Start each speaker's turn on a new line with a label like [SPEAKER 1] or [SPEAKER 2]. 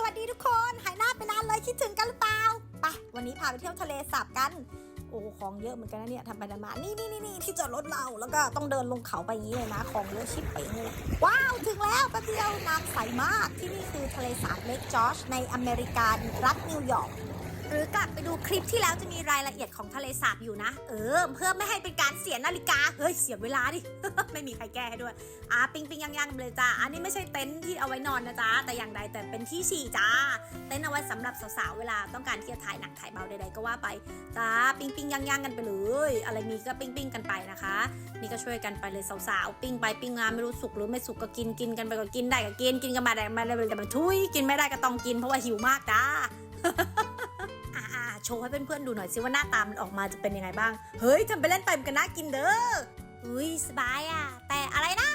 [SPEAKER 1] สวัสดีทุกคนหายหน้าไปนานเลยคิดถึงกันหรือเปล่าไปวันนี้พาไปเที่ยวทะเลสาบกันโอ้ของเยอะเหมือนกันนะเนี่ยทำไปทำมานี่นี่นี่นี่ที่จอดรถเราแล้วก็ต้องเดินลงเขาไปอย่างนี้เลยนะของเยอะชิบไปเลยว้าวถึงแล้วแป๊บเดียวน้ำใสมากที่นี่คือทะเลสาบเลกจอร์จในอเมริการัฐนิวยอร์ก หรือกลับไปดูคลิปที่แล้วจะมีรายละเอียดของทะเลสาบอยู่นะ เออ เพื่อไม่ให้เป็นการเสียนาฬิกา เฮ้ย เสียเวลาดิ ไม่มีใครแก้ให้ด้วย อะปิงปิงยังยังเลยจ้าอันนี้ไม่ใช่เต็นท์ที่เอาไว้นอนนะจ๊ะ แต่อย่างใดแต่เป็นที่ฉี่จ้า เต็นท์เอาไว้สำหรับสาวๆ เวลาต้องการที่จะถ่ายหนักถ่ายเบาใดๆก็ว่าไปจ้าปิงปิงยังยังกันไปเลย อะไรมีก็ปิ้งปิ้งกันไปนะคะ นี่ก็ช่วยกันไปเลยสาวๆ ปิ้งไปปิ้งมาไม่รู้สุกหรือไม่สุกก็กินกินกันไปก็กินได้ก็กินกินกันมาได้มาได้แต่มันทุยกินไม่ได้ก็ต้องกินเพราะว่าหิวมากจ้า โชว์ให้เพื่อนๆดูหน่อยซิว่าหน้าตามันออกมาจะเป็นยังไงบ้าง เฮ้ยทำไปเล่นไปมันก็น่ากินเด้ออุ้ยสบายอะ แต่อะไรนะ